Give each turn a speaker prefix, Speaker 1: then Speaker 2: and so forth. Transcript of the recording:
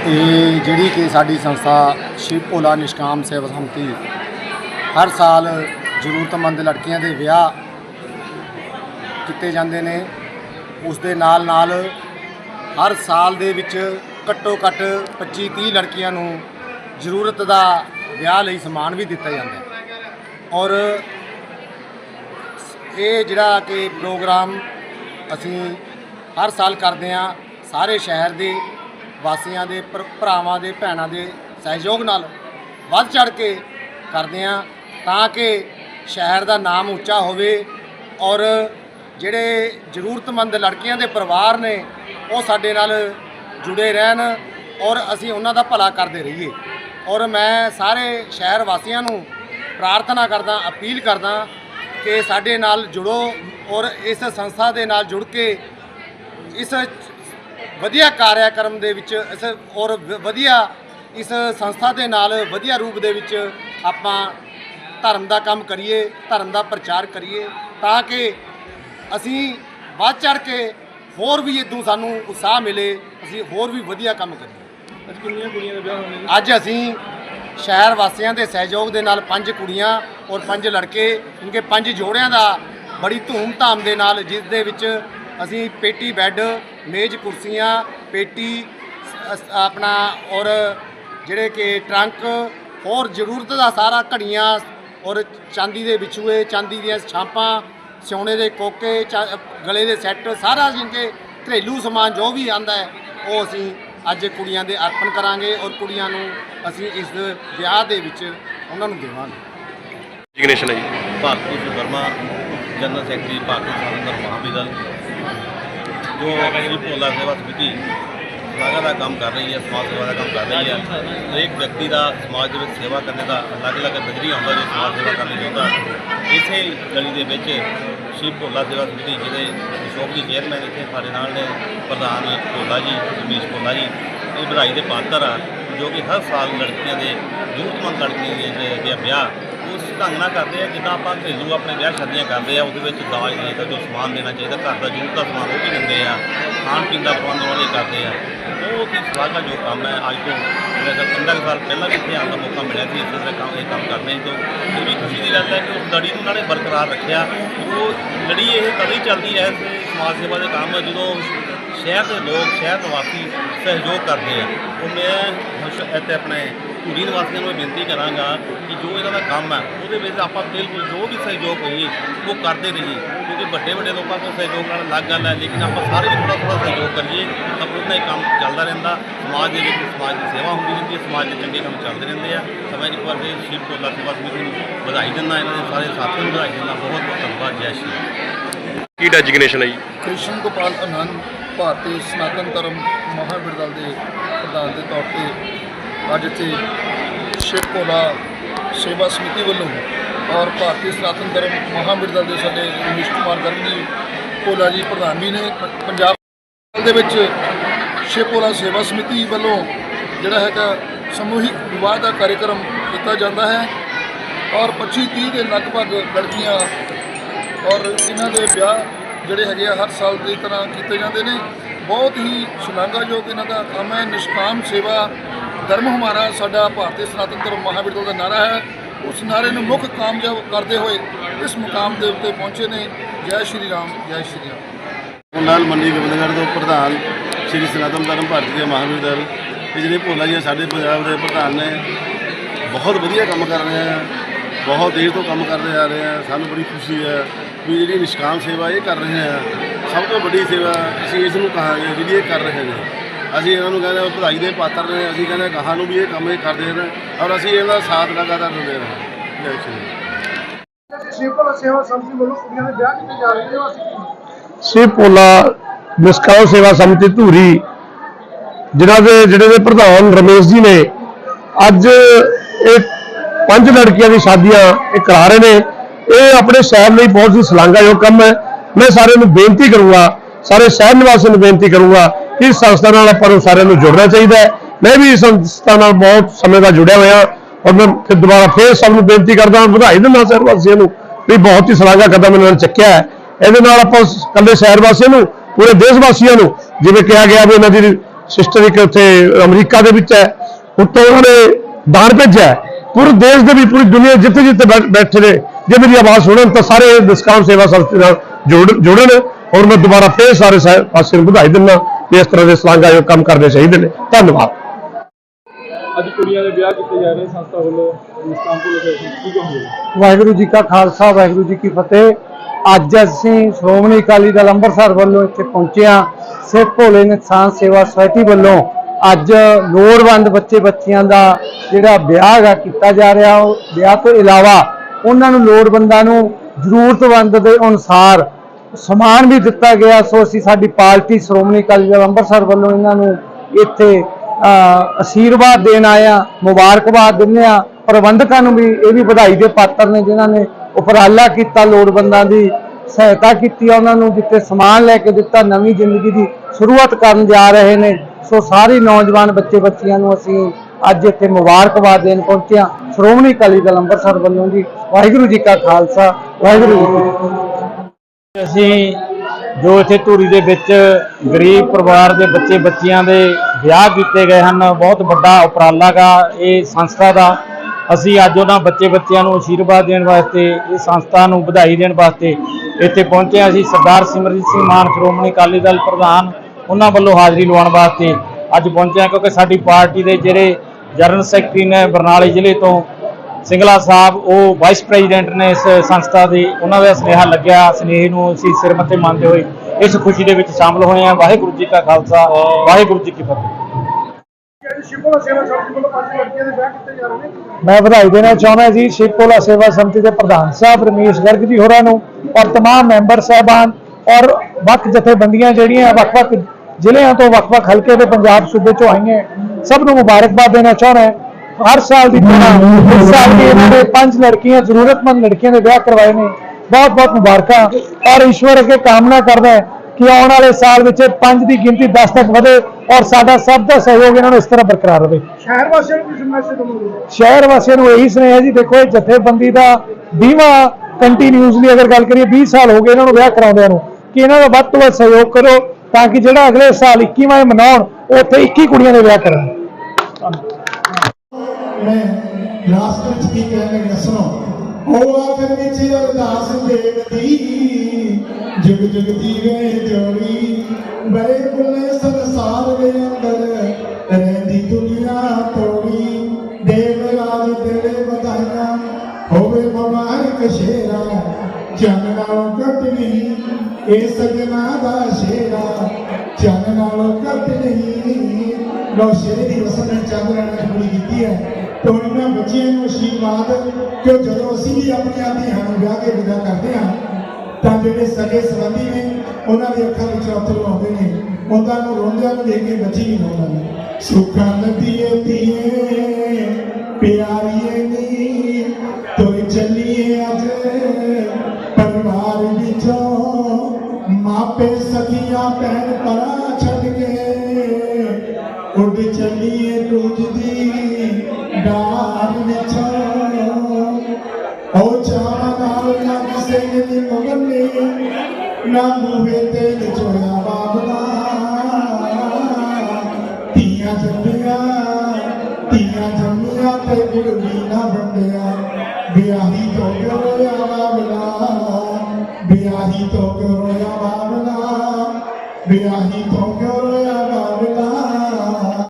Speaker 1: ਇਹ ਜਿਹੜੀ ਕਿ ਸਾਡੀ ਸੰਸਥਾ ਸ਼ਿਵ ਭੋਲਾ ਨਿਸ਼ਕਾਮ ਸੇਵਾ ਸੰਮਤੀ ਹਰ ਸਾਲ ਜ਼ਰੂਰਤਮੰਦ ਲੜਕੀਆਂ ਦੇ ਵਿਆਹ ਕੀਤੇ ਜਾਂਦੇ ਨੇ। ਉਸ ਦੇ ਨਾਲ ਨਾਲ ਹਰ ਸਾਲ ਦੇ ਵਿੱਚ ਘੱਟੋ ਘੱਟ 25 30 ਲੜਕੀਆਂ ਨੂੰ ਜ਼ਰੂਰਤ ਦਾ ਵਿਆਹ ਲਈ ਸਮਾਨ ਵੀ ਦਿੱਤਾ ਜਾਂਦਾ ਔਰ ਇਹ ਜਿਹੜਾ ਕਿ ਪ੍ਰੋਗਰਾਮ ਅਸੀਂ ਹਰ ਸਾਲ ਕਰਦੇ ਹਾਂ ਸਾਰੇ ਸ਼ਹਿਰ ਦੇ ਵਾਸੀਆਂ ਦੇ, ਭਰ- ਭਰਾਵਾਂ ਦੇ, ਭੈਣਾਂ ਦੇ ਸਹਿਯੋਗ ਨਾਲ ਵੱਧ ਚੜ ਕੇ ਕਰਦੇ ਹਾਂ ਤਾਂ ਕਿ ਸ਼ਹਿਰ ਦਾ ਨਾਮ ਉੱਚਾ ਹੋਵੇ ਔਰ ਜਿਹੜੇ ਜ਼ਰੂਰਤਮੰਦ ਲੜਕੀਆਂ ਦੇ ਪਰਿਵਾਰ ਨੇ ਉਹ ਸਾਡੇ ਨਾਲ ਜੁੜੇ ਰਹਿਣ ਔਰ ਅਸੀਂ ਉਹਨਾਂ ਦਾ ਭਲਾ ਕਰਦੇ ਰਹੀਏ। ਔਰ ਮੈਂ ਸਾਰੇ ਸ਼ਹਿਰ ਵਾਸੀਆਂ ਨੂੰ ਪ੍ਰਾਰਥਨਾ ਕਰਦਾ, ਅਪੀਲ ਕਰਦਾ ਕਿ ਸਾਡੇ ਨਾਲ ਜੁੜੋ ਔਰ ਇਸ ਸੰਸਥਾ ਦੇ ਨਾਲ ਜੁੜ ਕੇ ਇਸ ਵਧੀਆ ਕਾਰਿਆਕਰਮ ਦੇ ਵਿੱਚ ਇਸ ਔਰ ਵਧੀਆ ਇਸ ਸੰਸਥਾ ਦੇ ਨਾਲ ਵਧੀਆ ਰੂਪ ਦੇ ਵਿੱਚ ਆਪਾਂ ਧਰਮ ਦਾ ਕੰਮ ਕਰੀਏ ਧਰਮ ਦਾ ਪ੍ਰਚਾਰ ਕਰੀਏ ਤਾਂ ਕਿ ਅਸੀਂ ਵੱਧ ਚੜ ਕੇ ਹੋਰ ਵੀ ਇਦੋਂ ਸਾਨੂੰ ਉਤਸ਼ਾਹ ਮਿਲੇ ਅਸੀਂ ਹੋਰ ਵੀ ਵਧੀਆ ਕੰਮ ਕਰੀਏ।
Speaker 2: ਅੱਜ ਕਿੰਨੀਆਂ ਕੁੜੀਆਂ ਦੇ ਵਿਆਹ ਹੋਣੇ ਜੀ?
Speaker 1: ਅੱਜ ਅਸੀਂ ਸ਼ਹਿਰ ਵਾਸੀਆਂ ਦੇ ਸਹਿਯੋਗ ਦੇ ਨਾਲ ਪੰਜ ਕੁੜੀਆਂ ਔਰ ਪੰਜ ਲੜਕੇ ਇਨਕੇ ਪੰਜ ਜੋੜਿਆਂ ਦਾ ਬੜੀ ਧੂਮ-ਧਾਮ ਦੇ ਨਾਲ ਜਿਸ ਦੇ ਵਿੱਚ ਅਸੀਂ ਪੇਟੀ ਬੈੱਡ ਮੇਜ਼ ਕੁਰਸੀਆਂ ਪੇਟੀ ਆਪਣਾ ਔਰ ਜਿਹੜੇ ਕਿ ਟਰੰਕ ਹੋਰ ਜ਼ਰੂਰਤ ਦਾ ਸਾਰਾ ਘੜੀਆਂ ਔਰ ਚਾਂਦੀ ਦੇ ਵਿਛੂਏ ਚਾਂਦੀ ਦੀਆਂ ਛਾਂਪਾਂ ਸਿਉਣੇ ਦੇ ਕੋਕੇ ਚਾ- ਗਲੇ ਦੇ ਸੈੱਟ ਸਾਰਾ ਜਿੰਕੇ ਘਰੇਲੂ ਸਮਾਨ ਜੋ ਵੀ ਆਂਦਾ ਹੈ ਉਹ ਅਸੀਂ ਅੱਜ ਕੁੜੀਆਂ ਦੇ ਅਰਪਣ ਕਰਾਂਗੇ ਔਰ ਕੁੜੀਆਂ ਨੂੰ ਅਸੀਂ ਇਸ ਵਿਆਹ ਦੇ ਵਿੱਚ ਉਹਨਾਂ ਨੂੰ ਦੇਵਾਂਗੇ।
Speaker 2: ਜਿਗਨੇਸ਼ਨ ਹੈ ਜੀ।
Speaker 3: ਭਾਰਤੀ ਵਿਸ਼ਵਕਰਮਾ ਜਨਰਲ ਸੈਕਟਰੀ ਭਾਰਤੀ ਸਾਧਨ ਮਹਾਵਿਦਿਆਲ ਜੋ ਸ਼੍ਰੀ ਭੋਲਾ ਸੇਵਾ ਸਮਿਤੀ ਸ਼ਲਾਘਾ ਦਾ ਕੰਮ ਕਰ ਰਹੀ ਹੈ ਸਮਾਜ ਸੇਵਾ ਦਾ ਕੰਮ ਕਰ ਰਹੀ ਹੈ ਹਰੇਕ ਵਿਅਕਤੀ ਦਾ ਸਮਾਜ ਦੇ ਵਿੱਚ ਸੇਵਾ ਕਰਨ ਦਾ ਅਲੱਗ-ਅਲੱਗ ਨਜ਼ਰੀਆ ਹੁੰਦਾ ਜੋ ਸਮਾਜ ਸੇਵਾ ਕਰਨੀ ਚਾਹੁੰਦਾ ਇਸੇ ਗਲੀ ਦੇ ਵਿੱਚ ਸ਼੍ਰੀ ਭੋਲਾ ਸੇਵਾ ਸਮਿਤੀ ਜਿਹਦੇ ਅਸ਼ੋਕ ਦੀ ਚੇਅਰਮੈਨ ਇੱਥੇ ਸਾਡੇ ਨਾਲ ਨੇ ਪ੍ਰਧਾਨ ਭੋਲਾ ਜੀ ਰਮੇਸ਼ ਭੋਲਾ ਜੀ ਇਹ ਵਧਾਈ ਦੇ ਪਾਤਰ ਆ ਜੋ ਕਿ ਹਰ ਸਾਲ ਲੜਕੀਆਂ ਦੇ ਜ਼ਰੂਰਤਮੰਦ ਲੜਕੀਆਂ ਦੇ ਜਿਹੜੇ ਹੈਗੇ ਆ ਵਿਆਹ ਢੰਗ ਨਾਲ ਕਰਦੇ ਆ, ਜਿੱਦਾਂ ਆਪਾਂ ਘਰੇਲੂ ਆਪਣੇ ਵਿਆਹ ਸ਼ਾਦੀਆਂ ਕਰਦੇ ਆ, ਉਹਦੇ ਵਿੱਚ ਦਾਜ ਨਹੀਂ ਤਾਂ ਜੋ ਸਮਾਨ ਦੇਣਾ ਚਾਹੀਦਾ, ਘਰ ਦਾ ਜ਼ਰੂਰਤ ਦਾ ਸਮਾਨ ਉਹ ਵੀ ਦਿੰਦੇ ਆ, ਖਾਣ ਪੀਣ ਦਾ ਪ੍ਰਬੰਧ ਵਾਲੇ ਕਰਦੇ ਆ। ਬਹੁਤ ਹੀ ਸਲਾਘਾ ਜੋ ਕੰਮ ਹੈ, ਅੱਜ ਤੋਂ ਮੇਰੇ ਖਿਆਲ 15 ਕੁ ਸਾਲ ਪਹਿਲਾਂ ਵੀ ਇੱਥੇ ਆਉਣ ਦਾ ਮੌਕਾ ਮਿਲਿਆ ਸੀ, ਇਸੇ ਤਰ੍ਹਾਂ ਕੰਮ, ਇਹ ਕੰਮ ਕਰਦੇ ਤੋਂ ਇਹ ਵੀ ਖੁਸ਼ੀ ਦੀ ਗੱਲ ਹੈ ਕਿ ਉਸ ਲੜੀ ਨੂੰ ਨਾਲੇ ਬਰਕਰਾਰ ਰੱਖਿਆ। ਉਹ ਲੜੀ ਇਹ ਕਦੇ ਚੱਲਦੀ ਹੈ ਸਮਾਜ ਸੇਵਾ ਦੇ ਕੰਮ ਜਦੋਂ ਸ਼ਹਿਰ ਦੇ ਲੋਕ, ਸ਼ਹਿਰ ਨਿਵਾਸੀ ਸਹਿਯੋਗ ਕਰਦੇ ਆ। ਉਹ ਮੈਂ ਹੁਸ਼- ਇੱਥੇ ਆਪਣੇ ਧੂਰੀ ਨਿਵਾਸੀਆਂ ਨੂੰ ਬੇਨਤੀ ਕਰਾਂਗਾ ਕਿ ਜੋ ਇਹਨਾਂ ਦਾ ਕੰਮ ਹੈ ਉਹਦੇ ਵਿੱਚ ਆਪਾਂ ਬਿਲਕੁਲ ਜੋ ਵੀ ਸਹਿਯੋਗ ਹੋਈਏ ਉਹ ਕਰਦੇ ਰਹੀਏ ਕਿਉਂਕਿ ਵੱਡੇ ਵੱਡੇ ਲੋਕਾਂ ਤੋਂ ਸਹਿਯੋਗ ਨਾਲ ਅਲੱਗ ਗੱਲ ਹੈ ਲੇਕਿਨ ਆਪਾਂ ਸਾਰੇ ਵੀ ਥੋੜਾ ਥੋੜਾ ਸਹਿਯੋਗ ਕਰੀਏ ਤਾਂ ਉਹਦਾ ਹੀ ਕੰਮ ਚੱਲਦਾ ਰਹਿੰਦਾ। ਸਮਾਜ ਦੇ ਵਿੱਚ ਸਮਾਜ ਦੀ ਸੇਵਾ ਹੁੰਦੀ ਰਹਿੰਦੀ ਹੈ ਸਮਾਜ ਦੇ ਚੰਗੇ ਕੰਮ ਚੱਲਦੇ ਰਹਿੰਦੇ ਆ। ਤਾਂ ਮੈਂ ਇੱਕ ਵਾਰ ਫਿਰ ਸ਼ਿਵ ਭੋਲਾ ਸੇਵਾ ਸਮਿਤੀ ਨੂੰ ਵਧਾਈ ਦਿੰਦਾ ਇਹਨਾਂ ਦੇ ਸਾਰੇ ਸਾਥੀਆਂ ਨੂੰ ਵਧਾਈ ਦਿੰਦਾ। ਬਹੁਤ ਬਹੁਤ ਧੰਨਵਾਦ ਜੈ ਸ਼੍ਰੀ
Speaker 2: ਕੀ ਡੈਜਿਗਨੇਸ਼ਨ ਹੈ ਜੀ?
Speaker 4: ਕ੍ਰਿਸ਼ਨ ਗੋਪਾਲ ਆਨੰਦ ਭਾਰਤੀ ਸਨਾਤਨ ਧਰਮ ਮਹਾਂਵੀਰ ਦਲ ਦੇ ਪ੍ਰਧਾਨ ਦੇ ਤੌਰ ਤੇ ਅੱਜ ਇੱਥੇ ਸ਼ਿਵ ਭੋਲਾ ਸੇਵਾ ਸਮਿਤੀ ਵੱਲੋਂ ਔਰ ਭਾਰਤੀ ਸਨਾਤਨ ਧਰਮ ਮਹਾਂਵੀਰ ਦੇ ਸਾਡੇ ਰਮੇਸ਼ ਕੁਮਾਰ ਗਰਮ ਜੀ, ਭੋਲਾ ਜੀ ਪ੍ਰਧਾਨ ਵੀ ਨੇ ਪੰਜਾਬ ਦੇ ਵਿੱਚ ਸ਼ਿਵ ਭੋਲਾ ਸੇਵਾ ਸਮਿਤੀ ਵੱਲੋਂ ਜਿਹੜਾ ਹੈਗਾ ਸਮੂਹਿਕ ਵਿਵਾਹ ਦਾ ਕਾਰਜਕ੍ਰਮ ਕੀਤਾ ਜਾਂਦਾ ਹੈ ਔਰ 25 30 ਦੇ ਲਗਭਗ ਲੜਕੀਆਂ ਔਰ ਇਹਨਾਂ ਦੇ ਵਿਆਹ ਜਿਹੜੇ ਹੈਗੇ ਆ ਹਰ ਸਾਲ ਦੀ ਤਰ੍ਹਾਂ ਕੀਤੇ ਜਾਂਦੇ ਨੇ। ਬਹੁਤ ਹੀ ਸ਼ਲਾਘਾਯੋਗ ਇਹਨਾਂ ਦਾ ਕੰਮ ਹੈ। ਨਿਸ਼ਕਾਮ ਸੇਵਾ ਧਰਮ ਹਮਾਰਾ ਸਾਡਾ ਭਾਰਤੀ ਸਨਾਤਨ ਧਰਮ ਮਹਾਵੀਰ ਦਾ ਨਾਰਾ ਹੈ। ਉਸ ਨਾਰੇ ਨੂੰ ਮੁੱਖ ਕਾਮਯਾਬ ਕਰਦੇ ਹੋਏ ਇਸ ਮੁਕਾਮ ਦੇ ਉੱਤੇ ਪਹੁੰਚੇ ਨੇ। ਜੈ ਸ਼੍ਰੀ ਰਾਮ, ਜੈ ਸ਼੍ਰੀ ਰਾਮ।
Speaker 5: ਲਾਲ ਮੰਡੀ ਗੋਬਿੰਦਗੜ੍ਹ ਦੇ ਪ੍ਰਧਾਨ ਸ਼੍ਰੀ ਸਨਾਤਨ ਧਰਮ ਭਾਰਤੀ ਦੇ ਮਹਾਵੀਰ ਦਲ। ਇਹ ਜਿਹੜੇ ਭੋਲਾ ਜੀ ਸਾਡੇ ਪੰਜਾਬ ਦੇ ਪ੍ਰਧਾਨ ਨੇ, ਬਹੁਤ ਵਧੀਆ ਕੰਮ ਕਰ ਰਹੇ ਆ। ਬਹੁਤ ਦੇਰ ਤੋਂ ਕੰਮ ਕਰਦੇ ਆ ਰਹੇ ਆ। ਸਾਨੂੰ ਬੜੀ ਖੁਸ਼ੀ ਹੈ ਵੀ ਜਿਹੜੀ ਨਿਸ਼ਕਾਮ ਸੇਵਾ ਇਹ ਕਰ ਰਹੇ ਆ। ਸਭ ਤੋਂ ਵੱਡੀ ਸੇਵਾ ਅਸੀਂ ਇਸ ਨੂੰ ਕਹਾਂਗੇ ਜਿਹੜੀ ਇਹ ਕਰ ਰਹੇ ਨੇ। ਅਸੀਂ ਇਹਨਾਂ ਨੂੰ ਕਹਿੰਦੇ ਹਾਂ ਵਧਾਈ ਦੇ ਪਾਤਰ ਨੇ ਅਸੀਂ ਕਹਿੰਦੇ ਹਾਂ ਕਹਾਂ ਨੂੰ ਵੀ ਇਹ ਕੰਮ ਇਹ ਕਰਦੇ ਨੇ। ਔਰ ਅਸੀਂ ਇਹਨਾਂ ਦਾ ਸਾਥ ਲਗਾਤਾਰ ਦਿੰਦੇ ਰਹਾਂਗੇ ਜੈ ਸ਼੍ਰੀ
Speaker 4: ਸੇਵਾ ਸੰਸਥਾ ਵੱਲੋਂ ਕੁੜੀਆਂ ਦੇ ਵਿਆਹ ਕੀਤੇ ਜਾ ਰਹੇ ਨੇ ਅਸੀਂ
Speaker 6: ਸ਼ਿਵ ਭੋਲਾ ਸੇਵਾ ਸਮਿਤੀ ਧੂਰੀ ਜਿਨ੍ਹਾਂ ਦੇ ਜਿਹੜੇ ਦੇ ਪ੍ਰਧਾਨ ਰਮੇਸ਼ ਜੀ ਨੇ ਅੱਜ ਇਹ ਪੰਜ ਲੜਕੀਆਂ ਦੀ ਸ਼ਾਦੀਆਂ ਇਹ ਕਰਾ ਰਹੇ ਨੇ। ਇਹ ਆਪਣੇ ਸ਼ਹਿਰ ਲਈ ਬਹੁਤ ਹੀ ਸ਼ਲਾਘਾਯੋਗ ਕੰਮ ਹੈ। ਮੈਂ ਸਾਰਿਆਂ ਨੂੰ ਬੇਨਤੀ ਕਰੂੰਗਾ ਸਾਰੇ ਸ਼ਹਿਰ ਨਿਵਾਸੀਆਂ ਨੂੰ ਬੇਨਤੀ ਕਰੂੰਗਾ ਇਸ ਸੰਸਥਾ ਨਾਲ ਆਪਾਂ ਨੂੰ ਸਾਰਿਆਂ ਨੂੰ ਜੁੜਨਾ ਚਾਹੀਦਾ ਹੈ। ਮੈਂ ਵੀ ਇਸ ਸੰਸਥਾ ਨਾਲ ਬਹੁਤ ਸਮੇਂ ਦਾ ਜੁੜਿਆ ਹੋਇਆ ਔਰ ਮੈਂ ਫਿਰ ਦੁਬਾਰਾ ਫੇਰ ਸਭ ਨੂੰ ਬੇਨਤੀ ਕਰਦਾ ਹਾਂ, ਵਧਾਈ ਦਿੰਦਾ ਸ਼ਹਿਰ ਵਾਸੀਆਂ ਨੂੰ ਵੀ ਬਹੁਤ ਹੀ ਸ਼ਲਾਘਾ ਕਦਮ ਇਹਨਾਂ ਨੇ ਚੱਕਿਆ ਹੈ। ਇਹਦੇ ਨਾਲ ਆਪਾਂ ਇਕੱਲੇ ਸ਼ਹਿਰ ਵਾਸੀਆਂ ਨੂੰ, ਪੂਰੇ ਦੇਸ਼ ਵਾਸੀਆਂ ਨੂੰ ਜਿਵੇਂ ਕਿਹਾ ਗਿਆ ਵੀ ਇਹਨਾਂ ਦੀ ਸਿਸਟਰ ਇੱਕ ਉੱਥੇ ਅਮਰੀਕਾ ਦੇ ਵਿੱਚ ਹੈ ਉੱਤੋਂ ਉਹਨਾਂ ਨੇ ਦਾਨ ਭੇਜਿਆ ਪੂਰੇ ਦੇਸ਼ ਦੇ ਵੀ, ਪੂਰੀ ਦੁਨੀਆ ਜਿੱਥੇ ਜਿੱਥੇ ਬੈ- ਬੈਠੇ ਨੇ, ਜੇ ਮੇਰੀ ਆਵਾਜ਼ ਸੁਣਨ ਤਾਂ ਸਾਰੇ ਡਿਸਕਾਊਂਟ ਸੇਵਾ ਸੰਸਥਾ ਨਾਲ ਜੁੜ, ਜੁੜਨ। ਔਰ ਮੈਂ ਦੁਬਾਰਾ ਫੇਰ ਸਾਰੇ ਸਾ- ਪਾਸੇ ਨੂੰ ਵਧਾਈ ਦਿੰਦਾ ਇਸ ਤਰ੍ਹਾਂ ਦੇ ਸ਼ਲਾਘਾਯੋਗ ਕੰਮ ਕਰਨੇ ਚਾਹੀਦੇ ਨੇ। ਧੰਨਵਾਦ।
Speaker 2: ਅੱਜ ਕੁੜੀਆਂ ਦੇ ਵਿਆਹ ਕੀਤੇ ਜਾ ਰਹੇ ਸੰਸਥਾ ਵੱਲੋਂ ਇਸਤਾਨਬੁਲ ਲੋਕੇਸ਼ਨ ਕੀ ਕਹੋਗੇ
Speaker 7: ਵਾਹਿਗੁਰੂ ਜੀ ਕਾ ਖਾਲਸਾ ਵਾਹਿਗੁਰੂ ਜੀ ਕੀ ਫਤਿਹ। ਅੱਜ ਅਸੀਂ ਸ਼੍ਰੋਮਣੀ ਅਕਾਲੀ ਦਲ ਅੰਮ੍ਰਿਤਸਰ ਵੱਲੋਂ ਇੱਥੇ ਪਹੁੰਚੇ ਹਾਂ। ਸਿੱਖ ਭੋਲੇ ਨੁਕਸਾਨ ਸੇਵਾ ਸੁਸਾਇਟੀ ਵੱਲੋਂ ਅੱਜ ਲੋੜਵੰਦ ਬੱਚੇ ਬੱਚੀਆਂ ਦਾ ਜਿਹੜਾ ਵਿਆਹ ਹੈਗਾ ਕੀਤਾ ਜਾ ਰਿਹਾ। ਉਹ ਵਿਆਹ ਤੋਂ ਇਲਾਵਾ ਉਹਨਾਂ ਨੂੰ ਲੋੜਵੰਦਾਂ ਨੂੰ ਜ਼ਰੂਰਤਮੰਦ ਦੇ ਅਨੁਸਾਰ ਸਮਾਨ ਵੀ ਦਿੱਤਾ ਗਿਆ। ਸੋ ਅਸੀਂ ਸਾਡੀ ਪਾਰਟੀ ਸ਼੍ਰੋਮਣੀ ਅਕਾਲੀ ਦਲ ਅੰਮ੍ਰਿਤਸਰ ਵੱਲੋਂ ਇਹਨਾਂ ਨੂੰ ਇੱਥੇ, ਅਹ ਆਸ਼ੀਰਵਾਦ ਦੇਣ ਆਇਆ ਮੁਬਾਰਕਬਾਦ ਦਿੰਦੇ ਆ ਪ੍ਰਬੰਧਕਾਂ ਨੂੰ ਵੀ ਇਹ ਵੀ ਵਧਾਈ ਦੇ ਪਾਤਰ ਨੇ ਜਿਨ੍ਹਾਂ ਨੇ ਉਪਰਾਲਾ ਕੀਤਾ, ਲੋੜਵੰਦਾਂ ਦੀ ਸਹਾਇਤਾ ਕੀਤੀ ਆ ਉਹਨਾਂ ਨੂੰ, ਜਿੱਥੇ ਸਮਾਨ ਲੈ ਕੇ ਦਿੱਤਾ, ਨਵੀਂ ਜ਼ਿੰਦਗੀ ਦੀ ਸ਼ੁਰੂਆਤ ਕਰਨ ਜਾ ਰਹੇ ਨੇ। ਸੋ ਸਾਰੇ ਨੌਜਵਾਨ ਬੱਚੇ ਬੱਚੀਆਂ ਨੂੰ ਅਸੀਂ ਅੱਜ ਇੱਥੇ ਮੁਬਾਰਕਬਾਦ ਦੇਣ ਪਹੁੰਚੇ ਹਾਂ। ਸ਼੍ਰੋਮਣੀ ਅਕਾਲੀ ਦਲ ਅੰਮ੍ਰਿਤਸਰ ਵੱਲੋਂ ਜੀ, ਵਾਹਿਗੁਰੂ ਜੀ ਕਾ ਖਾਲਸਾ, ਵਾਹਿਗੁਰੂ ਜੀ
Speaker 8: ਅਸੀਂ ਜੋ ਇੱਥੇ ਧੂਰੀ ਦੇ ਵਿੱਚ ਗਰੀਬ ਪਰਿਵਾਰ ਦੇ ਬੱਚੇ ਬੱਚੀਆਂ ਦੇ ਵਿਆਹ ਕੀਤੇ ਗਏ ਹਨ, ਬਹੁਤ ਵੱਡਾ ਉਪਰਾਲਾ ਗਾ ਇਹ ਸੰਸਥਾ ਦਾ। ਅਸੀਂ ਅੱਜ ਉਹਨਾਂ ਬੱਚੇ ਬੱਚਿਆਂ ਨੂੰ ਆਸ਼ੀਰਵਾਦ ਦੇਣ ਵਾਸਤੇ, ਇਹ ਸੰਸਥਾ ਨੂੰ ਵਧਾਈ ਦੇਣ ਵਾਸਤੇ ਇੱਥੇ ਪਹੁੰਚੇ ਹਾਂ ਅਸੀਂ ਸਰਦਾਰ ਸਿਮਰਜੀਤ ਸਿੰਘ ਮਾਨ, ਸ਼੍ਰੋਮਣੀ ਅਕਾਲੀ ਦਲ ਪ੍ਰਧਾਨ, ਉਹਨਾਂ ਵੱਲੋਂ ਹਾਜ਼ਰੀ ਲਵਾਉਣ ਵਾਸਤੇ ਅੱਜ ਪਹੁੰਚੇ ਹਾਂ ਕਿਉਂਕਿ ਸਾਡੀ ਪਾਰਟੀ ਦੇ ਜਿਹੜੇ ਜਨਰਲ ਸੈਕਟਰੀ ਨੇ ਬਰਨਾਲੇ ਜ਼ਿਲ੍ਹੇ ਤੋਂ ਸਿੰਗਲਾ ਸਾਹਿਬ ਉਹ ਵਾਈਸ ਪ੍ਰੈਜ਼ੀਡੈਂਟ ਨੇ ਇਸ ਸੰਸਥਾ ਦੇ ਉਹਨਾਂ ਦਾ ਸੁਨੇਹਾ ਲੱਗਿਆ ਸੁਨੇਹੇ ਨੂੰ ਅਸੀਂ ਸਿਰ ਮੱਥੇ ਮੰਨਦੇ ਹੋਏ ਇਸ ਖੁਸ਼ੀ ਦੇ ਵਿੱਚ ਸ਼ਾਮਲ ਹੋਏ ਹਾਂ ਵਾਹਿਗੁਰੂ ਜੀ ਕਾ ਖਾਲਸਾ ਵਾਹਿਗੁਰੂ ਜੀ ਕੀ ਫਤਿਹ
Speaker 7: ਮੈਂ ਵਧਾਈ ਦੇਣਾ ਚਾਹੁੰਦਾ ਜੀ ਸ਼ਿਵ ਭੋਲਾ ਸੇਵਾ ਸਮਿਤੀ ਦੇ ਪ੍ਰਧਾਨ ਸਾਹਿਬ ਰਮੇਸ਼ ਗਰਗ ਜੀ ਹੋਰਾਂ ਨੂੰ ਔਰ तमाम ਮੈਂਬਰ ਸਾਹਿਬਾਨ ਔਰ ਵੱਖ ਜਥੇਬੰਦੀਆਂ ਜਿਹੜੀਆਂ ਵੱਖ-ਵੱਖ ਜ਼ਿਲ੍ਹਿਆਂ ਤੋਂ ਵੱਖ-ਵੱਖ ਹਲਕੇ ਦੇ ਪੰਜਾਬ ਸੂਬੇ ਚੋਂ ਆਈਆਂ ਸਭ ਨੂੰ ਮੁਬਾਰਕਬਾਦ ਦੇਣਾ ਚਾਹੁੰਦਾ ਹਾਂ। ਹਰ ਸਾਲ ਦੀ ਤਰ੍ਹਾਂ ਇਸ ਸਾਲ ਵੀ ਇਹਨਾਂ ਦੇ ਪੰਜ ਲੜਕੀਆਂ ਜ਼ਰੂਰਤਮੰਦ ਲੜਕੀਆਂ ਦੇ ਵਿਆਹ ਕਰਵਾਏ ਨੇ। ਬਹੁਤ ਬਹੁਤ ਮੁਬਾਰਕਾਂ। ਔਰ ਈਸ਼ਵਰ ਅੱਗੇ ਕਾਮਨਾ ਕਰਦਾ ਹੈ ਕਿ ਆਉਣ ਵਾਲੇ ਸਾਲ ਵਿੱਚ ਪੰਜ ਦੀ ਗਿਣਤੀ 10 ਤੱਕ ਵਧੇ ਔਰ ਸਾਡਾ ਸਭ ਦਾ ਸਹਿਯੋਗ ਇਹਨਾਂ ਨੂੰ ਇਸ ਤਰ੍ਹਾਂ ਬਰਕਰਾਰ ਰਹੇ। ਸ਼ਹਿਰ ਵਾਸੀਆਂ ਨੂੰ ਇਹੀ ਸੁਨੇਹਾ ਜੀ ਦੇਖੋ ਇਹ ਜਥੇਬੰਦੀ ਦਾ 20ਵਾਂ ਕੰਟੀਨਿਊਸਲੀ ਅਗਰ ਗੱਲ ਕਰੀਏ 20 ਸਾਲ ਹੋ ਗਏ ਇਹਨਾਂ ਨੂੰ ਵਿਆਹ ਕਰਾਉਂਦਿਆਂ ਨੂੰ। ਕਿ ਇਹਨਾਂ ਦਾ ਵੱਧ ਤੋਂ ਵੱਧ ਸਹਿਯੋਗ ਕਰੋ ਤਾਂ ਕਿ ਜਿਹੜਾ ਅਗਲੇ ਸਾਲ 21ਵਾਂ ਇਹ ਮਨਾਉਣ ਉੱਥੇ 21 ਕੁੜੀਆਂ ਦੇ ਵਿਆਹ ਕਰਨ
Speaker 9: ਮੈਂ ਲਾਸਟ ਵਿੱਚ ਕੀ ਕਹਿਣ ਲੱਗਾ ਸੁਣੋ। ਉਹ ਆਖਰ ਵਿੱਚ ਅਰਦਾਸ ਜੁਗ ਜੁਗ ਦੀਵੇ ਜੋੜੀ ਬਰੇ ਬੁੱਲੇ ਸੰਸਾਰ ਦੇ ਅੰਦਰ ਰਹਿੰਦੀ ਦੁਨੀਆ ਤੋੜੀ, ਦੇਵ ਰਾਜ ਤੇਰੇ ਵਧਾਈਆਂ, ਹੋਵੇ ਮੁਬਾਰਕ ਸ਼ੇਰਾ, ਚੰਨ ਨਾਲੋਂ ਘੱਟ ਇਹ ਸਜਣਾ ਦਾ ਸ਼ੇਰਾ, ਚੰਨ ਨਾਲੋਂ ਘੱਟ ਲੋ ਸ਼ੇਰੇ ਦੀ ਚੰਦ ਨਾਲ ਪੂਰੀ ਕੀਤੀ ਹੈ। ਤੋਂ ਇਹਨਾਂ ਬੱਚਿਆਂ ਨੂੰ ਆਸ਼ੀਰਵਾਦ ਕਿ ਜਦੋਂ ਅਸੀਂ ਵੀ ਆਪਣੀਆਂ ਧੀਆਂ ਨੂੰ ਵਿਆਹ ਕੇ ਵਿਦਾ ਕਰਦੇ ਹਾਂ, ਤਾਂ ਜਿਹੜੇ ਸਗੇ ਸੰਬੰਧੀ ਨੇ, ਉਹਨਾਂ ਦੀ ਅੱਖਾਂ ਵਿੱਚ ਅਥਰੂ ਆਉਂਦੇ ਨੇ, ਉਹਨਾਂ ਨੂੰ ਰੋਂਦਿਆਂ ਨੂੰ ਦੇਖ ਕੇ ਬੱਚੀ ਵੀ ਰੋਂਦਾ। ਸੁੱਖਾਂ ਨਦੀਏ ਧੀਏ ਪਿਆਰੀਏ ਨੀ ਤੋਈ ਚੱਲੀਏ ਅੱਜ ਪਰਿਵਾਰ ਵਿੱਚੋਂ। ਮਾਪੇ ਸਖੀਆਂ ਭੈਣ ਭਰਾ ਛੱਡ ਕੇ ਉੱਡ ਚੱਲੀਏ ਰੋਜਦੀ ਨਾ ਮੂਹੇ ਤੇ ਵਿਚੋਇਆ ਬਾਬਲਾ ਧੀਆਂ ਜੰਮੀਆਂ ਧੀਆਂ ਜੰਮੀਆਂ ਤੇ ਗੁਰਮੀ ਨਾ ਬੰਦਿਆ ਵਿਆਹੀ ਤੋਂ ਕਿਉਂ ਰੋਇਆ ਬਾਬਲਾ ਵਿਆਹੀ ਤੋਂ ਕਿਉਂ ਰੋਇਆ ਬਾਬਲਾ ਵਿਆਹੀ ਤੋਂ